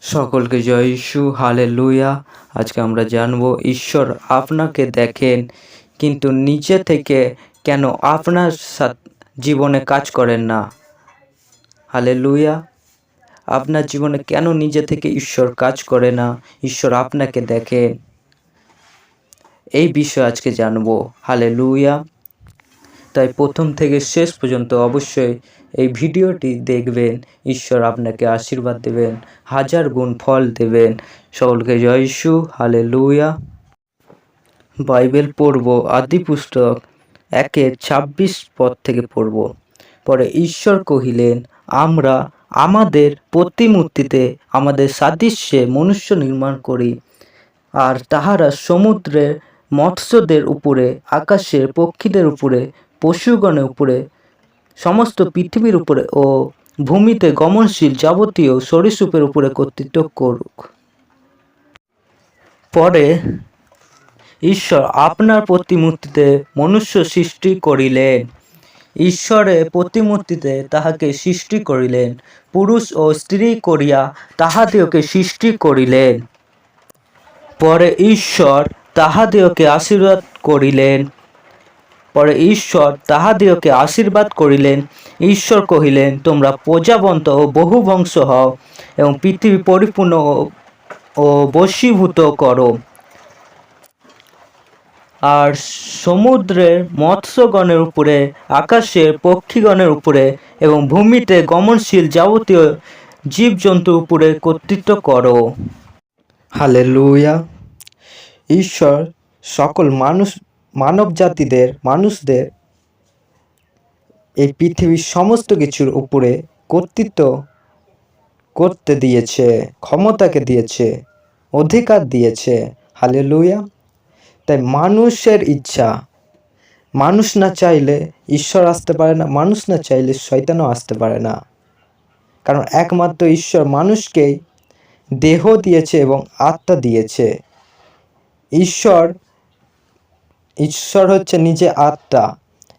সকলকে জয় ইস্যু হালে লুইয়া আজকে আমরা জানব, ঈশ্বর আপনাকে দেখেন, কিন্তু নিচে থেকে কেন আপনার জীবনে কাজ করেন না? হালে লুইয়া আপনার জীবনে কেন নিজে থেকে ঈশ্বর কাজ করে না? ঈশ্বর আপনাকে দেখেন। এই বিষয়ে আজকে জানব। হালে লুইয়া তাই প্রথম থেকে শেষ পর্যন্ত অবশ্যই এই ভিডিওটি দেখবেন। ঈশ্বর আপনাকে আশীর্বাদ দেবেন, হাজার গুণ ফল দেবেন। সকলকে জয় ইস্যু হালে লুইয়া বাইবেল পড়ব, আদি পুস্তক একের ছাব্বিশ পদ থেকে পড়ব। পরে ঈশ্বর কহিলেন, আমরা আমাদের প্রতিমূর্তিতে আমাদের সাদৃশ্যে মনুষ্য নির্মাণ করি, আর তাহারা সমুদ্রের মৎস্যদের উপরে, আকাশের পক্ষীদের উপরে পশুগণের উপরে, সমস্ত পৃথিবীর উপরে ও ভূমিতে গমনশীল যাবতীয় সরীসৃপের উপরে কর্তৃত্ব করুক। পরে ঈশ্বর আপনার প্রতিমূর্তিতে মনুষ্য সৃষ্টি করিলেন। ঈশ্বরের প্রতিমূর্তিতে তাহাকে সৃষ্টি করিলেন, পুরুষ ও স্ত্রী করিয়া তাহাদিওকে সৃষ্টি করিলেন। পরে ঈশ্বর তাহাদিওকে আশীর্বাদ করিলেন। পরে ঈশ্বর তাহাদিওকে আশীর্বাদ করিলেন। ঈশ্বর কহিলেন, তোমরা প্রজাবন্ত ও বহু বংশ হও এবং পৃথিবী পরিপূর্ণ ও- বশীভূত করো। আর সমুদ্রের মৎস্যগণের উপরে, আকাশের পক্ষীগণের উপরে এবং ভূমিতে গমনশীল যাবতীয় জীবজন্তুর উপরে কর্তৃত্ব করো। হালেলুয়া। ঈশ্বর সকল মানুষ মানব জাতিদের মানুষদের এই পৃথিবীর সমস্ত কিছুর উপরে কর্তৃত্ব করতে দিয়েছে, ক্ষমতাকে দিয়েছে, অধিকার দিয়েছে। হালে লুইয়া তাই মানুষের ইচ্ছা, মানুষ না চাইলে ঈশ্বর আসতে পারে না, মানুষ না চাইলে শয়তানও আসতে পারে না। কারণ একমাত্র ঈশ্বর মানুষকেই দেহ দিয়েছে এবং আত্মা দিয়েছে। ঈশ্বর ঈশ্বর হচ্ছে নিজে আত্মা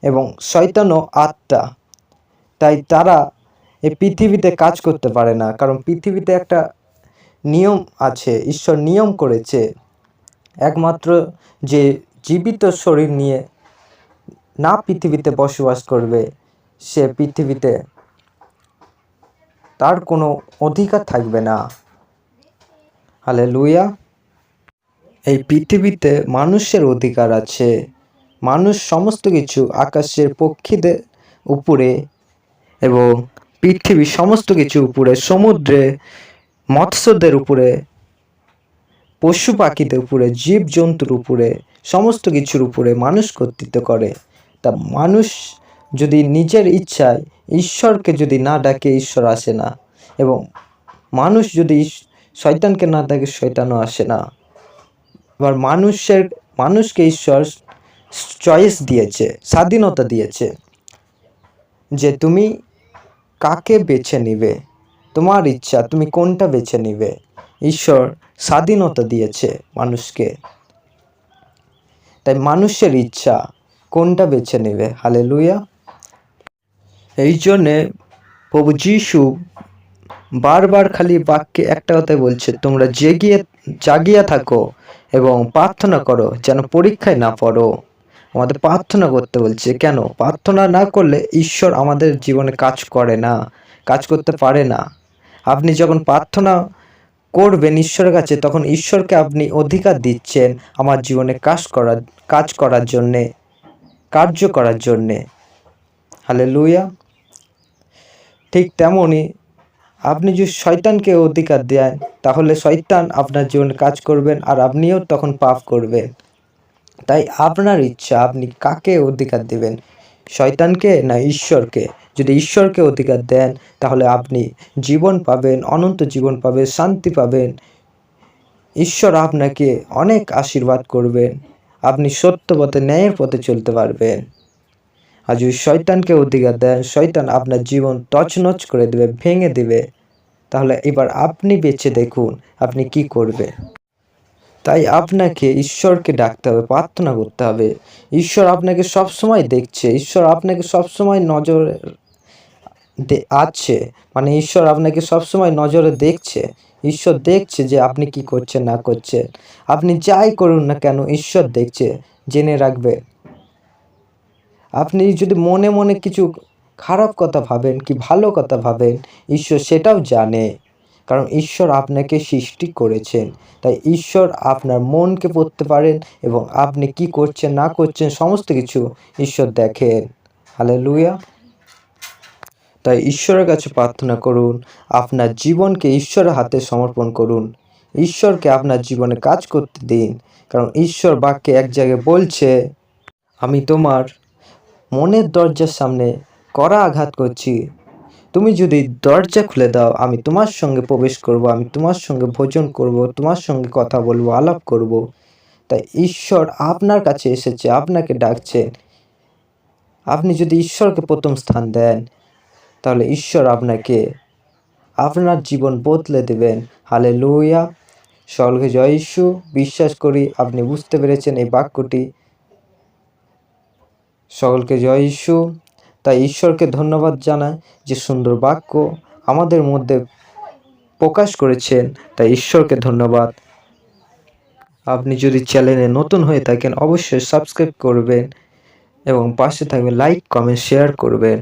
এবং শয়তানও আত্মা। তাই তারা এই পৃথিবীতে কাজ করতে পারে না, কারণ পৃথিবীতে একটা নিয়ম আছে, ঈশ্বর নিয়ম করেছে। একমাত্র যে জীবিত শরীর নিয়ে না পৃথিবীতে বসবাস করবে, সে পৃথিবীতে তার কোনো অধিকার থাকবে না। হালে লুইয়া এই পৃথিবীতে মানুষের অধিকার আছে। মানুষ সমস্ত কিছু আকাশের পক্ষীদের উপরে এবং পৃথিবীর সমস্ত কিছু উপরে, সমুদ্রে মৎস্যদের উপরে, পশু পাখিদের উপরে জীব জন্তুর উপরে, সমস্ত কিছুর উপরে মানুষ কর্তৃত্ব করে। তা মানুষ যদি নিজের ইচ্ছায় ঈশ্বরকে যদি না ডাকে, ঈশ্বর আসে না। এবং মানুষ যদি শয়তানকে না ডাকে, শয়তানও আসে না। এবার মানুষের, মানুষকে ঈশ্বর চয়েস দিয়েছে, স্বাধীনতা দিয়েছে যে তুমি কাকে বেছে নিবে? তোমার ইচ্ছা তুমি কোনটা বেছে নিবে? ঈশ্বর স্বাধীনতা দিয়েছে মানুষকে। তাই মানুষের ইচ্ছা কোনটা বেছে নেবে? হালে লুইয়া এই জন্যে প্রভু যিশু বারবার খালি বাক্যে একটা কথাই বলছে, তোমরা জেগিয়ে জাগিয়া থাকো এবং প্রার্থনা করো যেন পরীক্ষায় না পড়ো। আমাদের প্রার্থনা করতে বলছে, কেন? প্রার্থনা না করলে ঈশ্বর আমাদের জীবনে কাজ করে না, কাজ করতে পারে না। আপনি যখন প্রার্থনা করবেন ঈশ্বরের কাছে, তখন ঈশ্বরকে আপনি অধিকার দিচ্ছেন আমার জীবনে কাজ করার কাজ করার জন্যে, কার্য করার জন্যে। হালে লুইয়া ঠিক তেমনই আপনি যদি শয়তানকে অধিকার দেন, তাহলে শয়তান আপনার জীবনে কাজ করবেন আর আপনিও তখন পাপ করবেন। তাই আপনার ইচ্ছা, আপনি কাকে অধিকার দেবেন? শয়তানকে না ঈশ্বরকে? যদি ঈশ্বরকে অধিকার দেন, তাহলে আপনি জীবন পাবেন, অনন্ত জীবন পাবেন, শান্তি পাবেন। ঈশ্বর আপনাকে অনেক আশীর্বাদ করবেন। আপনি সত্য পথে, ন্যায়ের পথে চলতে পারবেন। আর যদি শয়তানকে অধিকার দেন শয়তান আপনার জীবন তছনছ করে দেবে, ভেঙে দেবে। তাহলে এবার আপনি বেছে দেখুন, আপনি কি করবে। তাই আপনাকে ঈশ্বরকে ডাকতে হবে, প্রার্থনা করতে হবে। ঈশ্বর আপনাকে সব সময় দেখছে, ঈশ্বর আপনাকে সব সময় নজর আছে। মানে ঈশ্বর আপনাকে সব সময় নজরে দেখছে। ঈশ্বর দেখছে যে আপনি কি করছেন, না করছেন। আপনি যাই করুন না কেন, ঈশ্বর দেখছে, জেনে রাখবে। আপনি যদি মনে মনে কিছু খারাপ কথা ভাবেন কি ভালো কথা ভাবেন, ঈশ্বর সেটাও জানে। কারণ ঈশ্বর আপনাকে সৃষ্টি করেছেন। তাই ঈশ্বর আপনার মনকে পড়তে পারেন এবং আপনি কি করছেন, না করছেন, সমস্ত কিছু ঈশ্বর দেখেন। হালে লুইয়া তাই ঈশ্বরের কাছে প্রার্থনা করুন, আপনার জীবনকে ঈশ্বরের হাতে সমর্পণ করুন। ঈশ্বরকে আপনার জীবনে কাজ করতে দিন। কারণ ঈশ্বর বাক্যে এক জায়গায় বলছে, আমি তোমার মনের দরজার সামনে কড়া আঘাত করছি। তুমি যদি দরজা খুলে দাও, আমি তোমার সঙ্গে প্রবেশ করব, আমি তোমার সঙ্গে ভোজন করব, তোমার সঙ্গে কথা বলব, আলাপ করব। তাই ঈশ্বর আপনার কাছে এসেছে, আপনাকে ডাকছেন আপনি যদি ঈশ্বরকে প্রথম স্থান দেন, তাহলে ঈশ্বর আপনাকে আপনার জীবন বদলে দেবেন। হালে লুইয়া স্বর্গে জয় ঈশ্বর বিশ্বাস করি, আপনি বুঝতে পেরেছেন এই বাক্যটি। সকলকে জয় ইস্যু তাই ঈশ্বরকে ধন্যবাদ জানায় যে সুন্দর বাক্য আমাদের মধ্যে প্রকাশ করেছেন। তাই ঈশ্বরকে ধন্যবাদ। আপনি যদি চ্যানেলে নতুন হয়ে থাকেন, অবশ্যই সাবস্ক্রাইব করবেন এবং পাশে থাকবে লাইক, কমেন্ট, শেয়ার করবেন।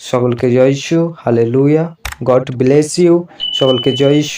সকলকে জয় ইস্যু হালে লুইয়া গড ব্লেস ইউ। সকলকে জয় ইস্যু